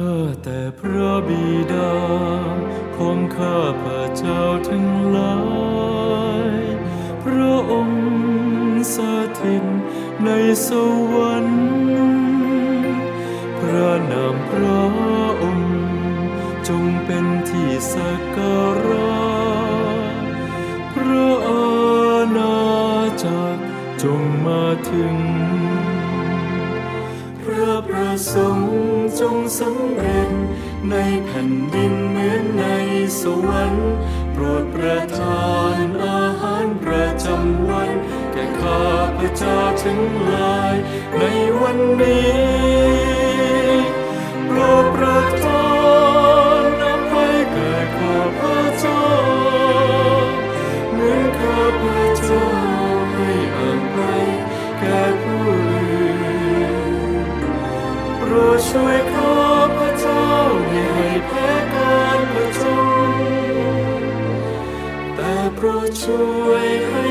ข้าแต่พระบิดา ของข้าพระเจ้าทั้งหลาย พระองค์สถิตในสวรรค์พระนามพระองค์ จงเป็นที่สักการะพระอาณาจักรจงมาถึง ระประสงค์จงสำเร็จ ในแผ่นดินเหมือนในสวรรค์โปรดประทานอาหารประจำวัน แก่ข้าพระเจ้าทั้งหลายในวันนี้ โปรดช่วยข้าพระเจ้าอย่าให้แพ้การประจญแต่โปรดช่วยให้